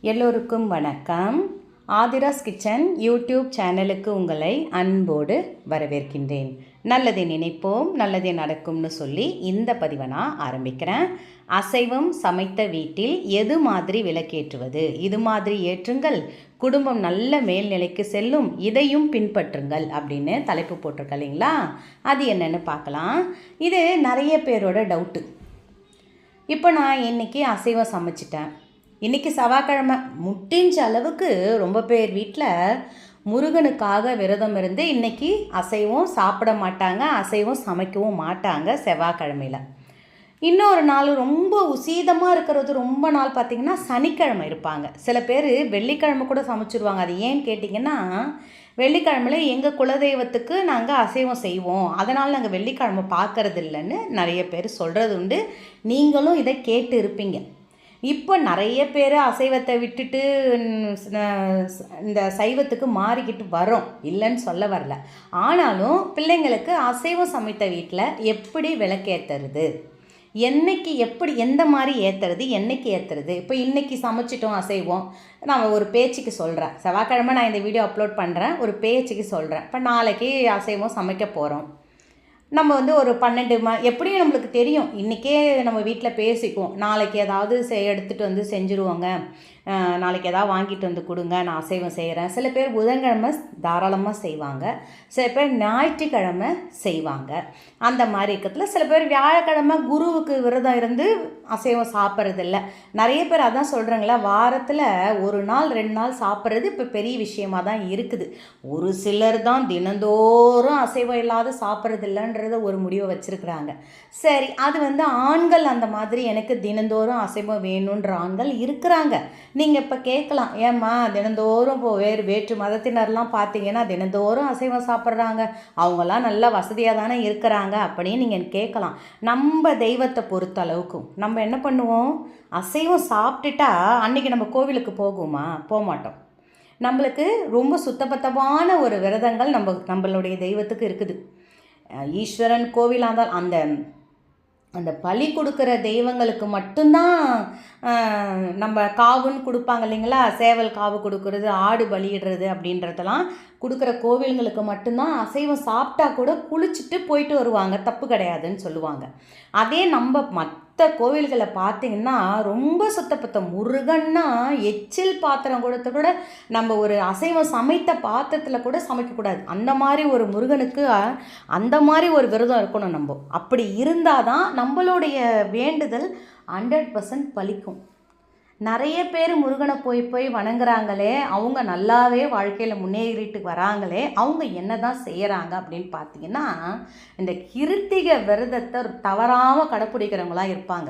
எல்லோருக்கும் வணக்கம். Aadhira's kitchen YouTube சேனலுக்கு உங்களை அன்போடு வரவேற்கின்றேன். நல்லதை நினைப்போம் நல்லதே நடக்கும்னு சொல்லி இந்த பதிவை நான் ஆரம்பிக்கிறேன். அசைவம் சமைத்த வீட்டில் எது மாதிரி விளக்கேற்றுவது? இது மாதிரி ஏற்றுங்கள். குடும்பம் நல்ல மேல்நிலைக்கு செல்லும். இதையும் பின்பற்றுங்கள் அப்படின்னு தலைப்பு போட்டிருக்க இல்லைங்களா? அது என்னென்னு பார்க்கலாம். இது நிறைய பேரோட டவுட்டு இப்போ நான் இன்னைக்கு அசைவம் சமைச்சிட்டேன். இன்றைக்கி செவ்வாய்க்கிழமை முட்டிஞ்ச அளவுக்கு ரொம்ப பேர் வீட்டில் முருகனுக்காக விரதம் இருந்து இன்னைக்கு அசைவம் சாப்பிட மாட்டாங்க அசைவம் சமைக்கவும் மாட்டாங்க செவ்வாய்க்கிழமையில். இன்னொரு நாள் ரொம்ப உசீதமாக இருக்கிறது ரொம்ப நாள் பார்த்திங்கன்னா சனிக்கிழமை இருப்பாங்க. சில பேர் வெள்ளிக்கிழமை கூட சமைச்சிருவாங்க. அது ஏன்னு கேட்டிங்கன்னா வெள்ளிக்கிழமையில் எங்கள் குலதெய்வத்துக்கு நாங்கள் அசைவம் செய்வோம். அதனால் நாங்கள் வெள்ளிக்கிழமை பார்க்கறது இல்லைன்னு நிறைய பேர் சொல்கிறது உண்டு. நீங்களும் இதை கேட்டு இருப்பீங்க. இப்போ நிறைய பேர் அசைவத்தை விட்டுட்டு இந்த சைவத்துக்கு மாறிக்கிட்டு வரோம். இல்லைன்னு சொல்ல வரல. ஆனாலும் பிள்ளைங்களுக்கு அசைவம் சமைத்த வீட்டில் எப்படி விளக்கேற்றுறது என்னைக்கு எப்படி எந்த மாதிரி ஏற்றுறது என்னைக்கு ஏற்றுறது இப்போ இன்றைக்கி சமைச்சிட்டோம் அசைவோம். நான் ஒரு பேச்சுக்கு சொல்கிறேன் செவ்வாய்க்கிழமை நான் இந்த வீடியோ அப்லோட் பண்ணுறேன் ஒரு பேச்சுக்கு சொல்கிறேன் இப்போ நாளைக்கு அசைவம் சமைக்க போகிறோம் நம்ம வந்து ஒரு பன்னெண்டு ம எப்படியும் நம்மளுக்கு தெரியும்? இன்றைக்கே நம்ம வீட்டில் பேசிக்குவோம். நாளைக்கு ஏதாவது செய் எடுத்துகிட்டு வந்து செஞ்சுருவோங்க. நாளைக்கு ஏதாவது வாங்கிட்டு வந்து கொடுங்க நான் அசைவம் செய்கிறேன் சில பேர் புதன்கிழமை தாராளமாக செய்வாங்க. சில பேர் ஞாயிற்றுக்கிழமை செய்வாங்க. அந்த மாதிரி இருக்கிறதுல சில பேர் வியாழக்கிழமை குருவுக்கு விரதம் இருந்து அசைவம் சாப்பிட்றதில்ல. நிறைய பேர் அதான் சொல்கிறாங்களா வாரத்தில் ஒரு நாள் ரெண்டு நாள் சாப்பிட்றது இப்போ பெரிய விஷயமா தான் இருக்குது. ஒரு சிலர் தான் தினந்தோறும் அசைவம் இல்லாத சாப்பிட்றதில்லன்றத ஒரு முடிவை வச்சுருக்குறாங்க. சரி அது வந்து ஆண்கள் அந்த மாதிரி எனக்கு தினந்தோறும் அசைவம் வேணுன்ற ஆண்கள் இருக்கிறாங்க. நீங்கள் இப்போ கேட்கலாம் ஏம்மா தினந்தோறும் இப்போ வேறு வேற்று மதத்தினர்லாம் பார்த்தீங்கன்னா தினந்தோறும் அசைவம் சாப்பிட்றாங்க. அவங்களாம் நல்ல வசதியாக தானே இருக்கிறாங்க அப்படின்னு நீங்கள் கேட்கலாம் நம்ம தெய்வத்தை பொறுத்த அளவுக்கும் நம்ம என்ன பண்ணுவோம்? அசைவம் சாப்பிட்டுட்டா அன்றைக்கி நம்ம கோவிலுக்கு போகுமா? போக மாட்டோம் நம்மளுக்கு ரொம்ப சுத்தபத்தமான ஒரு விரதங்கள் நம்ம நம்மளுடைய தெய்வத்துக்கு இருக்குது. ஈஸ்வரன் கோவிலாக இருந்தால் அந்த அந்த பலி கொடுக்குற தெய்வங்களுக்கு மட்டும்தான் நம்ம காவுன்னு கொடுப்பாங்க இல்லைங்களா? சேவல் காவு கொடுக்கறது ஆடு பலியிடுறது அப்படின்றதெல்லாம் கொடுக்குற கோவில்களுக்கு மட்டும்தான் அசைவம் சாப்பிட்டா கூட குளிச்சுட்டு போயிட்டு வருவாங்க. தப்பு கிடையாதுன்னு சொல்லுவாங்க. அதே நம்ம மற்ற கோவில்களை பார்த்தீங்கன்னா ரொம்ப சுத்தப்பத்தம் முருகன்னா எச்சில் பாத்திரம் கொடுத்து கூட நம்ம ஒரு அசைவம் சமைத்த பாத்திரத்தில் கூட சமைக்கக்கூடாது அந்த மாதிரி ஒரு முருகனுக்கு அந்த மாதிரி ஒரு விரதம் இருக்கணும் நம்ம. அப்படி இருந்தால் தான் நம்மளுடைய வேண்டுதல் ஹண்ட்ரட் பர்சன்ட் பலிக்கும். நிறைய பேர் முருகனை போய் போய் வணங்குறாங்களே அவங்க நல்லாவே வாழ்க்கையில் முன்னேறிட்டு வராங்களே அவங்க என்ன தான் செய்கிறாங்க அப்படின்னு பார்த்தீங்கன்னா இந்த கிருத்திகை விரதத்தை தவறாமல் கடைப்பிடிக்கிறவங்களாம் இருப்பாங்க.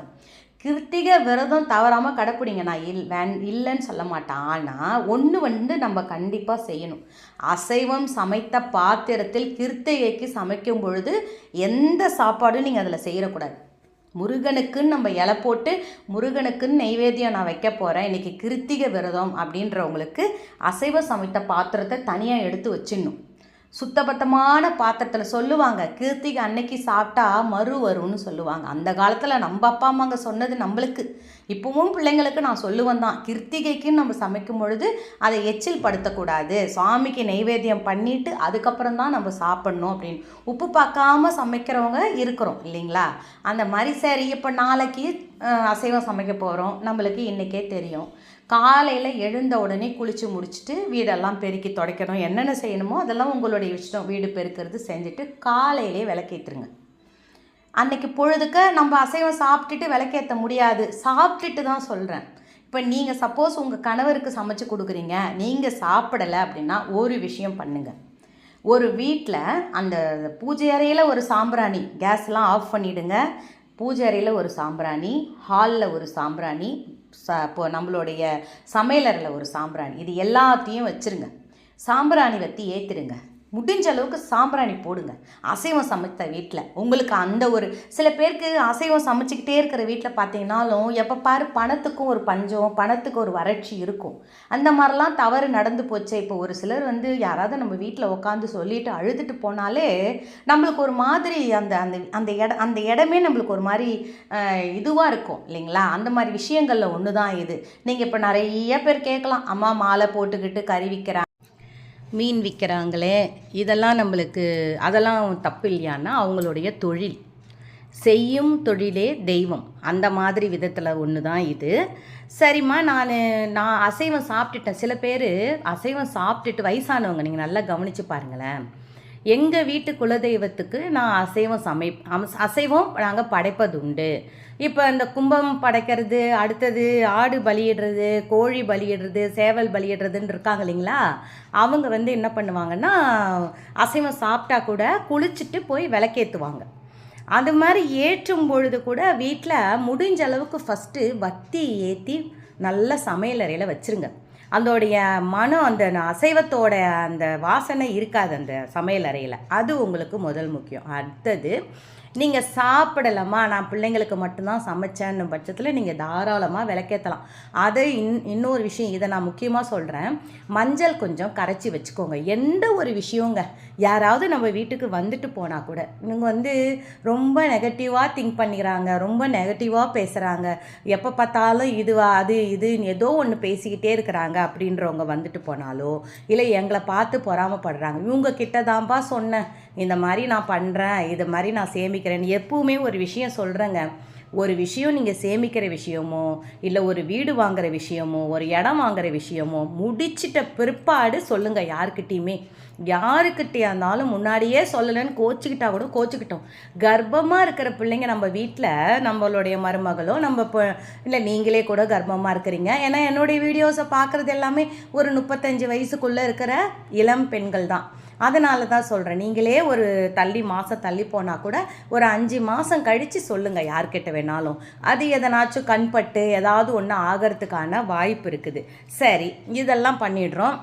கிருத்திகை விரதம் தவறாமல் கடைப்பிடிங்க நான் இல் வேன் இல்லைன்னு சொல்ல மாட்டேன். ஆனால் ஒன்று வந்து நம்ம கண்டிப்பாக செய்யணும். அசைவம் சமைத்த பாத்திரத்தில் கிருத்திகைக்கு சமைக்கும் பொழுது எந்த சாப்பாடும் நீங்கள் அதில் செய்யக்கூடாது முருகனுக்குன்னு நம்ம இலை போட்டு முருகனுக்குன்னு நெய்வேத்தியம் நான் வைக்க போகிறேன் இன்றைக்கி கிருத்திகை விரதம் அப்படின்றவங்களுக்கு அசைவ சமைத்த பாத்திரத்தை தனியாக எடுத்து வச்சிடணும். சுத்தபத்தமான பாத்திரத்தில் சொல்லுவாங்க கிருத்திகை அன்னைக்கு சாப்பிட்டா மறு வரும்னு சொல்லுவாங்க. அந்த காலத்தில் நம்ம அப்பா அம்மாங்க சொன்னது நம்மளுக்கு. இப்போவும் பிள்ளைங்களுக்கு நான் சொல்லுவேன் தான். கிருத்திகைக்குன்னு நம்ம சமைக்கும் பொழுது அதை எச்சில் படுத்தக்கூடாது. சுவாமிக்கு நைவேத்தியம் பண்ணிட்டு அதுக்கப்புறம் தான் நம்ம சாப்பிட்ணும் அப்படின்னு. உப்பு பார்க்காம சமைக்கிறவங்க இருக்கிறோம் இல்லைங்களா? அந்த மாதிரி சரி இப்போ நாளைக்கு அசைவம் சமைக்க போகிறோம் நம்மளுக்கு இன்றைக்கே தெரியும். காலையில் எழுந்த உடனே குளித்து முடிச்சுட்டு வீடெல்லாம் பெருக்கி துடைக்கணும். என்னென்ன செய்யணுமோ அதெல்லாம் உங்களுடைய இஷ்டம். வீடு பெருக்கிறது செஞ்சுட்டு காலையிலே விளக்கேற்றுங்க. அன்னைக்கு பொழுதுக்கு நம்ம அசைவம் சாப்பிட்டுட்டு விளக்கேற்ற முடியாது. சாப்பிட்டுட்டு தான் சொல்கிறேன் இப்போ நீங்கள் சப்போஸ் உங்கள் கணவருக்கு சமைச்சு கொடுக்குறீங்க. நீங்கள் சாப்பிடலை அப்படின்னா ஒரு விஷயம் பண்ணுங்கள் ஒரு வீட்டில் அந்த பூஜை அறையில் ஒரு சாம்பிராணி கேஸ்லாம் ஆஃப் பண்ணிவிடுங்க பூஜை அறையில் ஒரு சாம்பிராணி ஹாலில் ஒரு சாம்பிராணி ச இப்போ நம்மளுடைய சமையலறையில் ஒரு சாம்பிராணி. இது எல்லாத்தையும் வச்சுருங்க. சாம்பிராணி வற்றி ஏற்றிடுங்க முடிஞ்ச அளவுக்கு சாம்பிராணி போடுங்க. அசைவம் சமைத்த வீட்டில் உங்களுக்கு அந்த ஒரு சில பேருக்கு அசைவம் சமைச்சிக்கிட்டே இருக்கிற வீட்டில் பார்த்தீங்கன்னாலும் எப்போ பாரு பணத்துக்கும் ஒரு பஞ்சம் பணத்துக்கு ஒரு வறட்சி இருக்கும். அந்த மாதிரிலாம் தவறு நடந்து போச்சு. இப்போ ஒரு சிலர் வந்து யாராவது நம்ம வீட்டில் உட்காந்து சொல்லிட்டு அழுதுட்டு போனாலே நம்மளுக்கு ஒரு மாதிரி அந்த அந்த அந்த இட அந்த இடமே நம்மளுக்கு ஒரு மாதிரி இதுவாக இருக்கும். இல்லைங்களா? அந்த மாதிரி விஷயங்களில் ஒன்று தான் இது. நீங்கள் இப்போ நிறைய பேர் கேட்கலாம். அம்மா மாலை போட்டுக்கிட்டு கறி விற்கிறாங்க மீன் விற்கிறாங்களே இதெல்லாம் நம்மளுக்கு அதெல்லாம் தப்பு இல்லையான்னா அவங்களுடைய தொழில். செய்யும் தொழிலே தெய்வம். அந்த மாதிரி விதத்தில் ஒன்று தான் இது. சரிம்மா நான் நான் அசைவம் சாப்பிட்டுட்டேன். சில பேர் அசைவம் சாப்பிட்டுட்டு வயசானவங்க நீங்கள் நல்லா கவனித்து பாருங்களேன். எங்கள் வீட்டு குலதெய்வத்துக்கு நான் அசைவம் சமை அசைவம் நாங்கள் படைப்பது உண்டு. இப்போ இந்த கும்பம் படைக்கிறது அடுத்தது ஆடு பலியிடுறது கோழி பலியிடுறது சேவல் பலியிடுறதுன்னு இருக்காங்க இல்லைங்களா? அவங்க வந்து என்ன பண்ணுவாங்கன்னா அசைவம் சாப்பிட்டா கூட குளிச்சுட்டு போய் விளக்கேற்றுவாங்க அது மாதிரி ஏற்றும் பொழுது கூட வீட்டில் முடிஞ்ச அளவுக்கு ஃபஸ்ட்டு வத்தி ஏற்றி நல்ல சமையலறையில் வச்சுருங்க. அதோடைய மனம் அந்த அசைவத்தோட அந்த வாசனை இருக்காது அந்த சமையல் அறையில். அது உங்களுக்கு முதல் முக்கியம். அடுத்தது நீங்கள் சாப்பிடலாமா நான் பிள்ளைங்களுக்கு மட்டும்தான் சமைச்சேன்னு பட்சத்தில் நீங்கள் தாராளமாக விளக்கேற்றலாம் அதை இன் இன்னொரு விஷயம் இதை நான் முக்கியமாக சொல்கிறேன் மஞ்சள் கொஞ்சம் கரைச்சி வச்சுக்கோங்க. எந்த ஒரு விஷயங்க யாராவது நம்ம வீட்டுக்கு வந்துட்டு போனால் கூட இவங்க வந்து ரொம்ப நெகட்டிவாக திங்க் பண்ணிக்கிறாங்க ரொம்ப நெகட்டிவாக பேசுகிறாங்க எப்போ பார்த்தாலும் இதுவா அது இது ஏதோ ஒன்று பேசிக்கிட்டே இருக்கிறாங்க அப்படின்றவங்க வந்துட்டு போனாலோ இல்லை எங்களை பார்த்து பொறாமப்படுறாங்க. இவங்க கிட்ட தான்ப்பா சொன்னேன். இந்த மாதிரி நான் பண்ணுறேன் இது மாதிரி நான் சேமிக்கிறேன் எப்பவுமே ஒரு விஷயம் சொல்கிறேங்க ஒரு விஷயம் நீங்கள் சேமிக்கிற விஷயமோ இல்லை ஒரு வீடு வாங்குகிற விஷயமோ ஒரு இடம் வாங்குகிற விஷயமோ முடிச்சிட்ட பிற்பாடு சொல்லுங்கள் யாருக்கிட்டேயுமே. யாருக்கிட்டே இருந்தாலும் முன்னாடியே சொல்லலைன்னு கோச்சிக்கிட்டா கூட கோச்சிக்கிட்டோம். கர்ப்பமாக இருக்கிற பிள்ளைங்க நம்ம வீட்டில் நம்மளுடைய மருமகளோ நம்ம இப்போ இல்லை நீங்களே கூட கர்ப்பமாக இருக்கிறீங்க. ஏன்னா என்னுடைய வீடியோஸை பார்க்குறது எல்லாமே ஒரு முப்பத்தஞ்சு வயசுக்குள்ளே இருக்கிற இளம் பெண்கள் தான். அதனால தான் சொல்கிறேன் நீங்களே ஒரு தள்ளி மாதம் தள்ளி போனால் கூட ஒரு அஞ்சு மாதம் கழித்து சொல்லுங்கள் யார்கிட்ட வேணாலும். அது எதனாச்சும் கண்பட்டு ஏதாவது ஒன்று ஆகிறதுக்கான வாய்ப்பு இருக்குது. சரி இதெல்லாம் பண்ணிடுறோம்.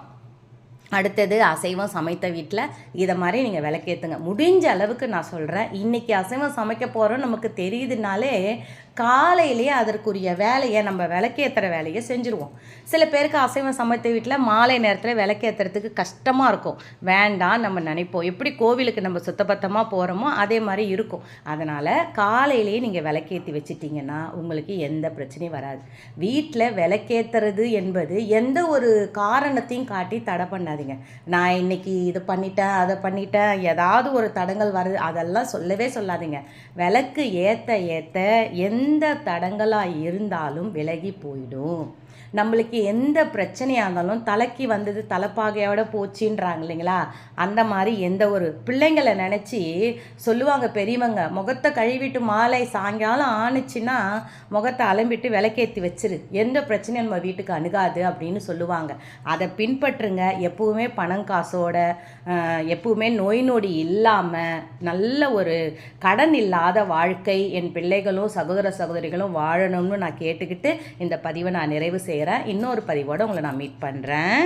அடுத்தது அசைவம் சமைத்த வீட்டில் இதை மாதிரி நீங்கள் விளக்கேற்றுங்க முடிஞ்ச அளவுக்கு நான் சொல்கிறேன் இன்றைக்கி அசைவம் சமைக்க போகிறோம் நமக்கு தெரியுதுனாலே காலையிலேயே அதற்குரிய வேலையை நம்ம விளக்கேற்றுற வேலையை செஞ்சுருவோம். சில பேருக்கு அசைவம் சமைத்த வீட்டில் மாலை நேரத்தில் விளக்கேற்றுறதுக்கு கஷ்டமாக இருக்கும். வேண்டாம் நம்ம நினைப்போம். எப்படி கோவிலுக்கு நம்ம சுத்தபத்தமாக போகிறோமோ அதே மாதிரி இருக்கும். அதனால் காலையிலேயே நீங்கள் விளக்கேற்றி வச்சிட்டிங்கன்னா உங்களுக்கு எந்த பிரச்சனையும் வராது. வீட்டில் விளக்கேற்றுறது என்பது எந்த ஒரு காரணத்தையும் காட்டி தடை பண்ணாதீங்க. நான் இன்னைக்கு இது பண்ணிட்டேன் அதை பண்ணிட்டேன் ஏதாவது ஒரு தடங்கள் வருது அதெல்லாம் சொல்லவே சொல்லாதீங்க. விளக்கு ஏற்ற ஏற்ற எந்த எந்த தடங்களாக இருந்தாலும் விலகி போயிடும். நம்மளுக்கு எந்த பிரச்சனையாக இருந்தாலும் தலைக்கு வந்தது தலைப்பாகையோட போச்சுன்றாங்க இல்லைங்களா? அந்த மாதிரி எந்த ஒரு பிள்ளைங்களை நினச்சி சொல்லுவாங்க பெரியவங்க முகத்தை கழுவிட்டு மாலை சாயங்காலம் ஆணுச்சுன்னா முகத்தை அலம்பிட்டு விளக்கேற்றி வச்சிரு. எந்த பிரச்சனையும் நம்ம வீட்டுக்கு அணுகாது அப்படின்னு சொல்லுவாங்க. அதை பின்பற்றுங்க. எப்பவுமே பணம் காசோட எப்பவுமே நோய் நொடி இல்லாமல் நல்ல ஒரு கடன் இல்லாத வாழ்க்கை என் பிள்ளைகளும் சகோதர சகோதரிகளும் வாழணும்னு நான் கேட்டுக்கிட்டு இந்த பதிவை நான் நிறைவு செய்கிறேன் இன்னொரு பதிவோடு உங்களை நான் மீட் பண்ணுறேன்